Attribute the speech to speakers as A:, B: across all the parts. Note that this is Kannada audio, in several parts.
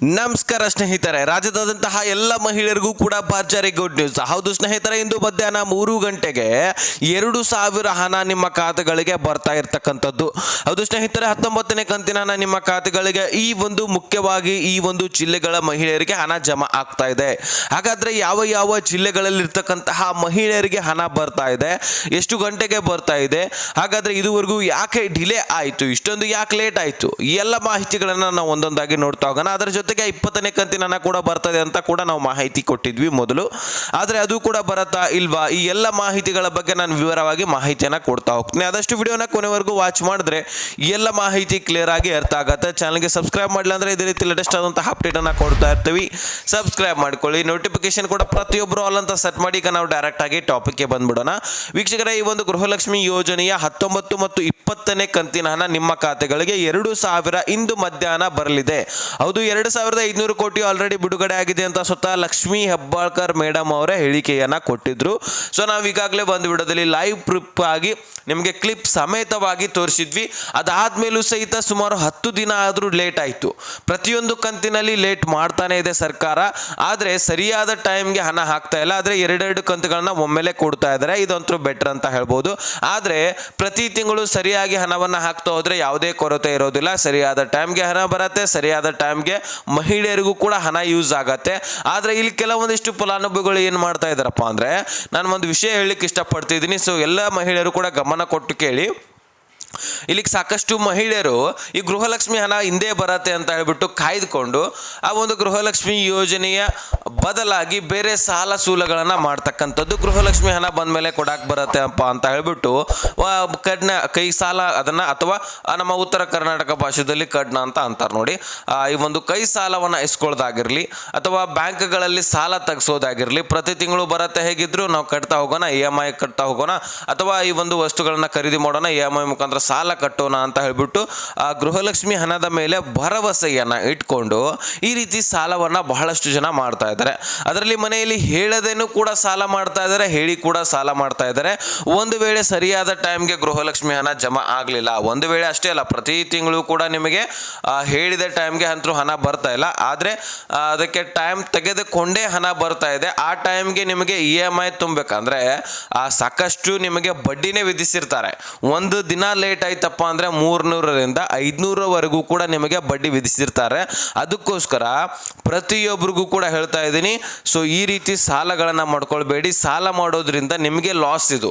A: ನಮಸ್ಕಾರ ಸ್ನೇಹಿತರೆ, ರಾಜ್ಯದಾದಂತಹ ಎಲ್ಲ ಮಹಿಳೆಯರಿಗೂ ಕೂಡ ಭರ್ಜರಿ ಗುಡ್ ನ್ಯೂಸ್ ಹೌದು ಸ್ನೇಹಿತರೆ, ಇಂದು ಮಧ್ಯಾಹ್ನ ಮೂರು ಗಂಟೆಗೆ ಎರಡು ಸಾವಿರ ಹಣ ನಿಮ್ಮ ಖಾತೆಗಳಿಗೆ ಬರ್ತಾ ಇರ್ತಕ್ಕಂಥದ್ದು. ಹೌದು ಸ್ನೇಹಿತರೆ, ಹತ್ತೊಂಬತ್ತನೇ ಕಂತಿನ ಹಣ ನಿಮ್ಮ ಖಾತೆಗಳಿಗೆ ಈ ಒಂದು ಮುಖ್ಯವಾಗಿ ಈ ಒಂದು ಜಿಲ್ಲೆಗಳ ಮಹಿಳೆಯರಿಗೆ ಹಣ ಜಮಾ ಆಗ್ತಾ ಇದೆ. ಹಾಗಾದ್ರೆ ಯಾವ ಯಾವ ಜಿಲ್ಲೆಗಳಲ್ಲಿ ಇರ್ತಕ್ಕಂತಹ ಮಹಿಳೆಯರಿಗೆ ಹಣ ಬರ್ತಾ ಇದೆ, ಎಷ್ಟು ಗಂಟೆಗೆ ಬರ್ತಾ ಇದೆ, ಹಾಗಾದ್ರೆ ಇದುವರೆಗೂ ಯಾಕೆ ಡಿಲೇ ಆಯಿತು, ಇಷ್ಟೊಂದು ಯಾಕೆ ಲೇಟ್ ಆಯಿತು, ಈ ಎಲ್ಲ ಮಾಹಿತಿಗಳನ್ನು ನಾವು ಒಂದೊಂದಾಗಿ ನೋಡ್ತಾ ಹೋಗೋಣ. ಅದರ ಜೊತೆಗೆ ಇಪ್ಪತ್ತನೇ ಕಂತಿನ ಕೂಡ ಬರ್ತದೆ ಅಂತ ಕೂಡ ನಾವು ಮಾಹಿತಿ ಕೊಟ್ಟಿದ್ವಿ ಮೊದಲು. ಆದರೆ ಅದು ಕೂಡ ಬರತ್ತಾ ಇಲ್ವಾ? ಈ ಎಲ್ಲ ಮಾಹಿತಿಗಳ ಬಗ್ಗೆ ನಾನು ವಿವರವಾಗಿ ಮಾಹಿತಿಯನ್ನು ಕೊಡ್ತಾ ಹೋಗ್ತೀನಿ. ಆದಷ್ಟು ವಿಡಿಯೋನ ಕೊನೆವರೆಗೂ ವಾಚ್ ಮಾಡಿದ್ರೆ ಎಲ್ಲ ಮಾಹಿತಿ ಕ್ಲಿಯರ್ ಆಗಿ ಅರ್ಥ ಆಗುತ್ತೆ. ಚಾನಲ್ಗೆ ಸಬ್ಸ್ಕ್ರೈಬ್ ಮಾಡಲಿಲ್ಲ ಅಂದ್ರೆ ಇದೇ ರೀತಿ ಲೇಟೆಸ್ಟ್ ಆದಂತಹ ಅಪ್ಡೇಟನ್ನು ಕೊಡ್ತಾ ಇರ್ತೀವಿ. ಸಬ್ಸ್ಕ್ರೈಬ್ ಮಾಡ್ಕೊಳ್ಳಿ. ನೋಟಿಫಿಕೇಶನ್ ಕೂಡ ಪ್ರತಿಯೊಬ್ಬರು ಆಲ್ ಅಂತ ಸೆಟ್ ಮಾಡಿ, ಈಗ ನಾವು ಡೈರೆಕ್ಟ್ ಆಗಿ ಟಾಪಿಕ್ಗೆ ಬಂದ್ಬಿಡೋಣ. ವೀಕ್ಷಕರ, ಈ ಒಂದು ಗೃಹಲಕ್ಷ್ಮಿ ಯೋಜನೆಯ ಹತ್ತೊಂಬತ್ತು ಮತ್ತು ಇಪ್ಪತ್ತನೇ ಕಂತಿನ ಹಣ ನಿಮ್ಮ ಖಾತೆಗಳಿಗೆ ಎರಡು ಸಾವಿರ ಇಂದು ಮಧ್ಯಾಹ್ನ ಬರಲಿದೆ. ಹೌದು, ಎರಡು ಸಾವಿರದ ಐದುನೂರು ಕೋಟಿ ಆಲ್ರೆಡಿ ಬಿಡುಗಡೆ ಆಗಿದೆ ಅಂತ ಸ್ವತಃ ಲಕ್ಷ್ಮೀ ಹೆಬ್ಬಾಳ್ಕರ್ ಮೇಡಮ್ ಅವರೇ ಹೇಳಿಕೆಯನ್ನ ಕೊಟ್ಟಿದ್ರು. ಸೊ ನಾವು ಈಗಾಗಲೇ ಒಂದು ವಿಡಿಯೋದಲ್ಲಿ ಲೈವ್ ಟ್ರಿಪ್ ಆಗಿ ನಿಮಗೆ ಕ್ಲಿಪ್ ಸಮೇತವಾಗಿ ತೋರಿಸಿದ್ವಿ. ಅದಾದ್ಮೇಲೂ ಸಹಿತ ಸುಮಾರು ಹತ್ತು ದಿನ ಆದರೂ ಲೇಟ್ ಆಯಿತು. ಪ್ರತಿಯೊಂದು ಕಂತಿನಲ್ಲಿ ಲೇಟ್ ಮಾಡ್ತಾನೆ ಇದೆ ಸರ್ಕಾರ. ಆದರೆ ಸರಿಯಾದ ಟೈಮ್ಗೆ ಹಣ ಹಾಕ್ತಾ ಇಲ್ಲ. ಆದರೆ ಎರಡೆರಡು ಕಂತುಗಳನ್ನ ಒಮ್ಮೆಲೆ ಕೊಡ್ತಾ ಇದ್ದಾರೆ. ಇದಂತೂ ಬೆಟರ್ ಅಂತ ಹೇಳ್ಬೋದು. ಆದರೆ ಪ್ರತಿ ತಿಂಗಳು ಸರಿಯಾಗಿ ಹಣವನ್ನು ಹಾಕ್ತಾ ಹೋದರೆ ಯಾವುದೇ ಕೊರತೆ ಇರೋದಿಲ್ಲ. ಸರಿಯಾದ ಟೈಮ್ಗೆ ಹಣ ಬರುತ್ತೆ, ಸರಿಯಾದ ಟೈಮ್ಗೆ ಮಹಿಳೆಯರಿಗೂ ಕೂಡ ಹಣ ಯೂಸ್ ಆಗತ್ತೆ. ಆದರೆ ಇಲ್ಲಿ ಕೆಲವೊಂದಿಷ್ಟು ಫಲಾನುಭವಿಗಳು ಏನು ಮಾಡ್ತಾ ಇದ್ದಾರಪ್ಪ ಅಂದರೆ, ನಾನು ಒಂದು ವಿಷಯ ಹೇಳಲಿಕ್ಕೆ ಇಷ್ಟಪಡ್ತಿದ್ದೀನಿ. ಸೊ ಎಲ್ಲ ಮಹಿಳೆಯರು ಕೂಡ ಗಮನ ಕೊಟ್ಟು ಕೇಳಿ. ಇಲ್ಲಿಗೆ ಸಾಕಷ್ಟು ಮಹಿಳೆಯರು ಈ ಗೃಹಲಕ್ಷ್ಮಿ ಹಣ ಹಿಂದೆ ಬರತ್ತೆ ಅಂತ ಹೇಳ್ಬಿಟ್ಟು ಕಾಯ್ದುಕೊಂಡು ಆ ಒಂದು ಗೃಹಲಕ್ಷ್ಮಿ ಯೋಜನೆಯ ಬದಲಾಗಿ ಬೇರೆ ಸಾಲ ಸೂಲಗಳನ್ನು ಮಾಡ್ತಕ್ಕಂಥದ್ದು ಗೃಹಲಕ್ಷ್ಮಿ ಹಣ ಬಂದ ಮೇಲೆ ಕೊಡಕ್ಕೆ ಬರತ್ತೆ ಅಪ್ಪ ಅಂತ ಹೇಳ್ಬಿಟ್ಟು ಕಡ್ನ, ಕೈ ಸಾಲ ಅದನ್ನು ಅಥವಾ ನಮ್ಮ ಉತ್ತರ ಕರ್ನಾಟಕ ಭಾಷೆಯಲ್ಲಿ ಕಡ್ನ ಅಂತ ಅಂತಾರೆ ನೋಡಿ. ಈ ಒಂದು ಕೈ ಸಾಲವನ್ನು ಇಸ್ಕೊಳ್ಳೋದಾಗಿರಲಿ ಅಥವಾ ಬ್ಯಾಂಕ್ಗಳಲ್ಲಿ ಸಾಲ ತೆಗೆಸೋದಾಗಿರಲಿ, ಪ್ರತಿ ತಿಂಗಳು ಬರತ್ತೆ ಹೇಗಿದ್ರು ನಾವು ಕಟ್ತಾ ಹೋಗೋಣ, ಇ ಎಂ ಐ ಕಟ್ತಾ ಹೋಗೋಣ, ಅಥವಾ ಈ ಒಂದು ವಸ್ತುಗಳನ್ನ ಖರೀದಿ ಮಾಡೋಣ, ಇ ಎಂ ಐ ಮುಖಾಂತರ ಸಾಲ ಕಟ್ಟೋಣ ಅಂತ ಹೇಳ್ಬಿಟ್ಟು ಆ ಗೃಹಲಕ್ಷ್ಮಿ ಹಣದ ಮೇಲೆ ಭರವಸೆಯನ್ನ ಇಟ್ಕೊಂಡು ಈ ರೀತಿ ಸಾಲವನ್ನ ಬಹಳಷ್ಟು ಜನ ಮಾಡ್ತಾ ಇದ್ದಾರೆ. ಅದರಲ್ಲಿ ಮನೆಯಲ್ಲಿ ಹೇಳದೇನು ಕೂಡ ಸಾಲ ಮಾಡ್ತಾ ಇದ್ದಾರೆ, ಹೇಳಿ ಕೂಡ ಸಾಲ ಮಾಡ್ತಾ ಇದ್ದಾರೆ. ಒಂದು ವೇಳೆ ಸರಿಯಾದ ಟೈಮ್ಗೆ ಗೃಹಲಕ್ಷ್ಮಿ ಹಣ ಜಮಾ ಆಗಲಿಲ್ಲ, ಒಂದು ವೇಳೆ ಅಷ್ಟೇ ಅಲ್ಲ, ಪ್ರತಿ ತಿಂಗಳು ಕೂಡ ನಿಮಗೆ ಹೇಳಿದ ಟೈಮ್ಗೆ ಅಂತೂ ಹಣ ಬರ್ತಾ ಇಲ್ಲ. ಆದರೆ ಅದಕ್ಕೆ ಟೈಮ್ ತೆಗೆದುಕೊಂಡೇ ಹಣ ಬರ್ತಾ ಇದೆ. ಆ ಟೈಮ್ಗೆ ನಿಮಗೆ ಇ ಎಂ ಐ ತುಂಬಬೇಕಂದ್ರೆ ಸಾಕಷ್ಟು ನಿಮಗೆ ಬಡ್ಡಿನೇ ವಿಧಿಸಿರ್ತಾರೆ. ಒಂದು ದಿನ ಲೇಟ್ ಆಯ್ತಪ್ಪ ಅಂದರೆ ಮೂರ್ನೂರರಿಂದ ಐದ್ನೂರವರೆಗೂ ಕೂಡ ನಿಮಗೆ ಬಡ್ಡಿ ವಿಧಿಸಿರ್ತಾರೆ. ಅದಕ್ಕೋಸ್ಕರ ಪ್ರತಿಯೊಬ್ಬರಿಗೂ ಕೂಡ ಹೇಳ್ತಾ ಇದ್ದೀನಿ ಸೊ ಈ ರೀತಿ ಸಾಲಗಳನ್ನು ಮಾಡ್ಕೊಳ್ಬೇಡಿ. ಸಾಲ ಮಾಡೋದ್ರಿಂದ ನಿಮಗೆ ಲಾಸ್ ಇದು.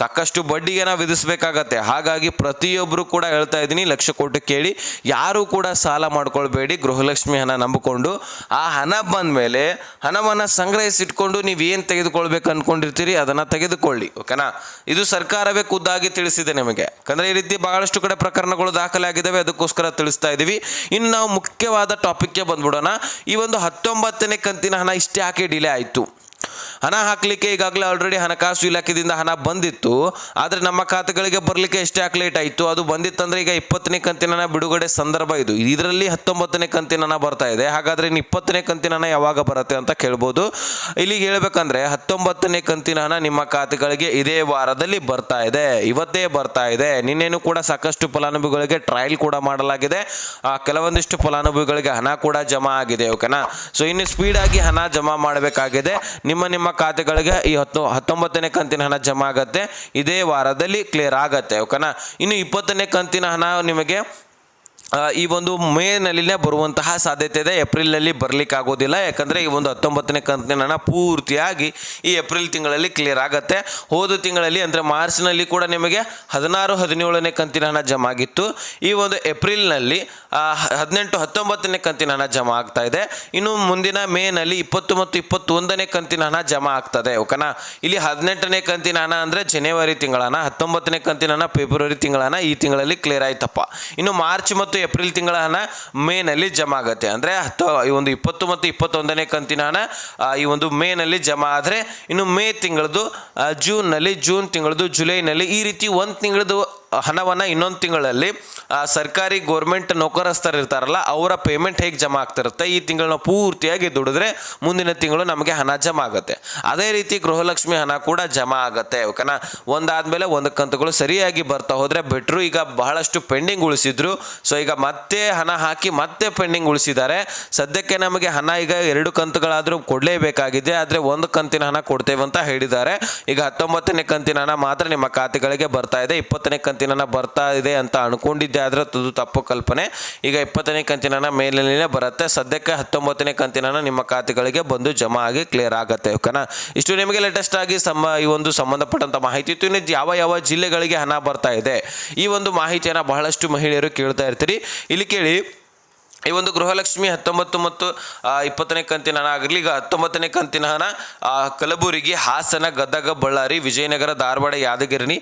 A: ಸಾಕಷ್ಟು ಬಡ್ಡಿಗೆ ನಾವು ವಿಧಿಸಬೇಕಾಗತ್ತೆ. ಹಾಗಾಗಿ ಪ್ರತಿಯೊಬ್ಬರು ಕೂಡ ಹೇಳ್ತಾ ಇದ್ದೀನಿ, ಲಕ್ಷ ಕೋಟಿ ಕೇಳಿ. ಯಾರು ಕೂಡ ಸಾಲ ಮಾಡ್ಕೊಳ್ಬೇಡಿ, ಗೃಹಲಕ್ಷ್ಮಿ ಹಣ ನಂಬಿಕೊಂಡು. ಆ ಹಣ ಬಂದ ಮೇಲೆ ಹಣವನ್ನು ಸಂಗ್ರಹಿಸಿಟ್ಕೊಂಡು ನೀವು ಏನು ತೆಗೆದುಕೊಳ್ಬೇಕು ಅನ್ಕೊಂಡಿರ್ತೀರಿ, ಅದನ್ನು ತೆಗೆದುಕೊಳ್ಳಿ ಓಕೆನಾ ಇದು ಸರ್ಕಾರವೇ ಖುದ್ದಾಗಿ ತಿಳಿಸಿದೆ ನಿಮಗೆ. ಯಾಕಂದ್ರೆ ರೀತಿ ಬಹಳಷ್ಟು ಕಡೆ ಪ್ರಕರಣಗಳು ದಾಖಲೆ ಆಗಿದ್ದಾವೆ ಅದಕ್ಕೋಸ್ಕರ ತಿಳಿಸ್ತಾ ಇದ್ದೀವಿ. ಇನ್ನು ನಾವು ಮುಖ್ಯವಾದ ಟಾಪಿಕ್ಗೆ ಬಂದ್ಬಿಡೋಣ. ಈ ಒಂದು ಹತ್ತೊಂಬತ್ತನೇ ಕಂತಿನ ಹಣ ಇಷ್ಟೇ ಯಾಕೆ ಡಿಲೇ ಆಯಿತು? ಹಣ ಹಾಕಲಿಕ್ಕೆ ಈಗಾಗಲೇ ಆಲ್ರೆಡಿ ಹಣಕಾಸು ಇಲಾಖೆಯಿಂದ ಹಣ ಬಂದಿತ್ತು. ಆದರೆ ನಮ್ಮ ಖಾತೆಗಳಿಗೆ ಬರಲಿಕ್ಕೆ ಎಷ್ಟೇ ಯಾಕೆ ಲೇಟ್ ಆಯಿತು, ಅದು ಬಂದಿತ್ತಂದ್ರೆ ಈಗ ಇಪ್ಪತ್ತನೇ ಕಂತಿನ ಬಿಡುಗಡೆ ಸಂದರ್ಭ ಇದು. ಇದರಲ್ಲಿ ಹತ್ತೊಂಬತ್ತನೇ ಕಂತಿನ ಬರ್ತಾ ಇದೆ. ಹಾಗಾದರೆ ಇನ್ನು ಇಪ್ಪತ್ತನೇ ಕಂತಿನ ಯಾವಾಗ ಬರುತ್ತೆ ಅಂತ ಕೇಳ್ಬೋದು. ಇಲ್ಲಿಗೆ ಹೇಳಬೇಕಂದ್ರೆ ಹತ್ತೊಂಬತ್ತನೇ ಕಂತಿನ ಹಣ ನಿಮ್ಮ ಖಾತೆಗಳಿಗೆ ಇದೇ ವಾರದಲ್ಲಿ ಬರ್ತಾ ಇದೆ. ಇವತ್ತೇ ಬರ್ತಾ ಇದೆ. ನಿನ್ನೇನು ಕೂಡ ಸಾಕಷ್ಟು ಫಲಾನುಭವಿಗಳಿಗೆ ಟ್ರಯಲ್ ಕೂಡ ಮಾಡಲಾಗಿದೆ. ಕೆಲವೊಂದಿಷ್ಟು ಫಲಾನುಭವಿಗಳಿಗೆ ಹಣ ಕೂಡ ಜಮಾ ಆಗಿದೆ, ಓಕೆನಾ? ಸೊ ಇನ್ನು ಸ್ಪೀಡ್ ಆಗಿ ಹಣ ಜಮಾ ಮಾಡಬೇಕಾಗಿದೆ. ನಿಮ್ಮ ನಿಮ್ಮ ಖಾತೆಗಳಿಗೆ ಈ ಹತ್ತು, ಹತ್ತೊಂಬತ್ತನೇ ಕಂತಿನ ಹಣ ಜಮಾ ಆಗತ್ತೆ. ಇದೇ ವಾರದಲ್ಲಿ ಕ್ಲಿಯರ್ ಆಗತ್ತೆ ಓಕೆನಾ ಇನ್ನು ಇಪ್ಪತ್ತನೇ ಕಂತಿನ ಹಣ ನಿಮಗೆ ಈ ಒಂದು ಮೇನಲ್ಲಿನೇ ಬರುವಂತಹ ಸಾಧ್ಯತೆ ಇದೆ. ಏಪ್ರಿಲ್ನಲ್ಲಿ ಬರಲಿಕ್ಕೆ ಆಗೋದಿಲ್ಲ ಯಾಕಂದರೆ ಈ ಒಂದು ಹತ್ತೊಂಬತ್ತನೇ ಕಂತಿನ ಪೂರ್ತಿಯಾಗಿ ಈ ಏಪ್ರಿಲ್ ತಿಂಗಳಲ್ಲಿ ಕ್ಲಿಯರ್ ಆಗುತ್ತೆ. ಹೋದ ತಿಂಗಳಲ್ಲಿ, ಅಂದರೆ ಮಾರ್ಚ್ನಲ್ಲಿ ಕೂಡ ನಿಮಗೆ ಹದಿನಾರು, ಹದಿನೇಳನೇ ಕಂತಿನ ಹಣ ಜಮಾ ಆಗಿತ್ತು. ಈ ಒಂದು ಏಪ್ರಿಲ್ನಲ್ಲಿ ಹದಿನೆಂಟು, ಹತ್ತೊಂಬತ್ತನೇ ಕಂತಿನ ಹಣ ಜಮಾ ಆಗ್ತಾ ಇದೆ. ಇನ್ನು ಮುಂದಿನ ಮೇನಲ್ಲಿ ಇಪ್ಪತ್ತು ಮತ್ತು ಇಪ್ಪತ್ತೊಂದನೇ ಕಂತಿನ ಹಣ ಜಮಾ ಆಗ್ತದೆ, ಓಕೆನಾ? ಇಲ್ಲಿ ಹದಿನೆಂಟನೇ ಕಂತಿನ ಹಣ ಅಂದರೆ ಜನವರಿ ತಿಂಗಳ ಹತ್ತೊಂಬತ್ತನೇ ಕಂತಿನ ಹಣ ಫೆಬ್ರವರಿ ತಿಂಗಳ ಈ ತಿಂಗಳಲ್ಲಿ ಕ್ಲಿಯರ್ ಆಯ್ತಪ್ಪ. ಇನ್ನು ಮಾರ್ಚ್ ಮತ್ತು ಏಪ್ರಿಲ್ ತಿಂಗಳ ಹಣ ಮೇನಲ್ಲಿ ಜಮಾ ಆಗುತ್ತೆ ಅಂದರೆ ಹತ್ತು, ಈ ಒಂದು ಇಪ್ಪತ್ತು ಮತ್ತು ಇಪ್ಪತ್ತೊಂದನೇ ಕಂತಿನ ಹಣ ಈ ಒಂದು ಮೇನಲ್ಲಿ ಜಮಾ ಆದರೆ ಇನ್ನು ಮೇ ತಿಂಗಳದು ಜೂನ್ನಲ್ಲಿ, ಜೂನ್ ತಿಂಗಳದು ಜುಲೈನಲ್ಲಿ ಈ ರೀತಿ ಒಂದು ತಿಂಗಳದು ಹಣವನ್ನು ಇನ್ನೊಂದು ತಿಂಗಳಲ್ಲಿ ಸರ್ಕಾರಿ ಗೋರ್ಮೆಂಟ್ ನೌಕರಸ್ಥರು ಇರ್ತಾರಲ್ಲ ಅವರ ಪೇಮೆಂಟ್ ಹೇಗೆ ಜಮಾ ಆಗ್ತಿರುತ್ತೆ? ಈ ತಿಂಗಳನ್ನ ಪೂರ್ತಿಯಾಗಿ ದುಡಿದ್ರೆ ಮುಂದಿನ ತಿಂಗಳು ನಮಗೆ ಹಣ ಜಮಾ ಆಗುತ್ತೆ. ಅದೇ ರೀತಿ ಗೃಹಲಕ್ಷ್ಮಿ ಹಣ ಕೂಡ ಜಮಾ ಆಗುತ್ತೆ, ಓಕೆನಾ? ಒಂದಾದ್ಮೇಲೆ ಒಂದು ಕಂತುಗಳು ಸರಿಯಾಗಿ ಬರ್ತಾ ಹೋದರೆ ಬೆಟ್ರು ಈಗ ಬಹಳಷ್ಟು ಪೆಂಡಿಂಗ್ ಉಳಿಸಿದ್ರು. ಸೊ ಈಗ ಮತ್ತೆ ಹಣ ಹಾಕಿ ಮತ್ತೆ ಪೆಂಡಿಂಗ್ ಉಳಿಸಿದ್ದಾರೆ. ಸದ್ಯಕ್ಕೆ ನಮಗೆ ಹಣ ಈಗ ಎರಡು ಕಂತುಗಳಾದರೂ ಕೊಡಲೇಬೇಕಾಗಿದೆ. ಆದರೆ ಒಂದು ಕಂತಿನ ಹಣ ಕೊಡ್ತೇವೆ ಅಂತ ಹೇಳಿದ್ದಾರೆ. ಈಗ ಹತ್ತೊಂಬತ್ತನೇ ಕಂತಿನ ಹಣ ಮಾತ್ರ ನಿಮ್ಮ ಖಾತೆಗಳಿಗೆ ಬರ್ತಾ ಇದೆ. ಇಪ್ಪತ್ತನೇ ಕಂತಿನ ಹಣ ಬರ್ತಾ ಇದೆ ಅಂತ ಅನ್ಕೊಂಡಿದ್ದೆ, ಆದ್ರೆ ಅದು ತಪ್ಪು ಕಲ್ಪನೆ. ಈಗ ಇಪ್ಪತ್ತನೇ ಕಂತಿನ ಮೇಲಿನ ಬರುತ್ತೆ. ಸದ್ಯಕ್ಕೆ ಹತ್ತೊಂಬತ್ತನೇ ಕಂತಿನ ನಿಮ್ಮ ಖಾತೆಗಳಿಗೆ ಬಂದು ಜಮಾ ಆಗಿ ಕ್ಲಿಯರ್ ಆಗುತ್ತೆ, ಓಕೆನಾ? ಇಷ್ಟು ನಿಮಗೆ ಲೇಟೆಸ್ಟ್ ಆಗಿ ಸಮ, ಈ ಒಂದು ಸಂಬಂಧಪಟ್ಟಂತ ಮಾಹಿತಿ ಇತ್ತು. ಯಾವ ಯಾವ ಜಿಲ್ಲೆಗಳಿಗೆ ಹಣ ಬರ್ತಾ ಇದೆ, ಈ ಒಂದು ಮಾಹಿತಿಯನ್ನು ಬಹಳಷ್ಟು ಮಹಿಳೆಯರು ಕೇಳ್ತಾ ಇರ್ತೀರಿ. ಇಲ್ಲಿ ಕೇಳಿ ಈ ಒಂದು ಗೃಹಲಕ್ಷ್ಮಿ ಹತ್ತೊಂಬತ್ತು ಮತ್ತು ಇಪ್ಪತ್ತನೇ ಕಂತಿನ ಹಣ ಆಗಲಿ ಈಗ ಹತ್ತೊಂಬತ್ತನೇ ಕಂತಿನ ಹಣ ಕಲಬುರಗಿ, ಹಾಸನ, ಗದಗ, ಬಳ್ಳಾರಿ, ವಿಜಯನಗರ, ಧಾರವಾಡ, ಯಾದಗಿರಿ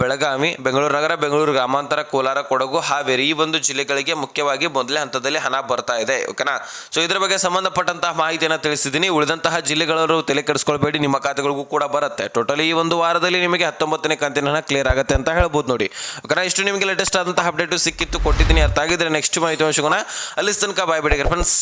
A: ಬೆಳಗಾವಿ, ಬೆಂಗಳೂರು ನಗರ, ಬೆಂಗಳೂರು ಗ್ರಾಮಾಂತರ, ಕೋಲಾರ, ಕೊಡಗು, ಹಾವೇರಿ ಈ ಒಂದು ಜಿಲ್ಲೆಗಳಿಗೆ ಮುಖ್ಯವಾಗಿ ಮೊದಲೇ ಹಂತದಲ್ಲಿ ಹಣ ಬರ್ತಾ ಇದೆ, ಓಕೆನಾ? ಸೊ ಇದರ ಬಗ್ಗೆ ಸಂಬಂಧಪಟ್ಟಂತಹ ಮಾಹಿತಿಯನ್ನು ತಿಳಿಸಿದ್ದೀನಿ. ಉಳಿದಂತಹ ಜಿಲ್ಲೆಗಳವರು ತಲೆ ಕೆಡಿಸ್ಕೊಳ್ಬೇಡಿ, ನಿಮ್ಮ ಖಾತೆಗಳಿಗೂ ಕೂಡ ಬರುತ್ತೆ. ಟೋಟಲಿ ಈ ಒಂದು ವಾರದಲ್ಲಿ ನಿಮಗೆ ಹತ್ತೊಂಬತ್ತನೇ ಕಂತಿನ ಹಣ ಕ್ಲಿಯರ್ ಆಗುತ್ತೆ ಅಂತ ಹೇಳ್ಬೋದು ನೋಡಿ. ಓಕೆನಾ? ಇಷ್ಟು ನಿಮಗೆ ಲೇಟೆಸ್ಟ್ ಆದಂತಹ ಅಪ್ಡೇಟು ಸಿಕ್ಕಿತ್ತು, ಕೊಟ್ಟಿದ್ದೀನಿ. ಅರ್ಥ ಆಗಿದ್ರೆ ನೆಕ್ಸ್ಟ್ ಮಾಹಿತಿ ಸಿಗೋಣ लिसन का बाय बेटे फ्रेंड्स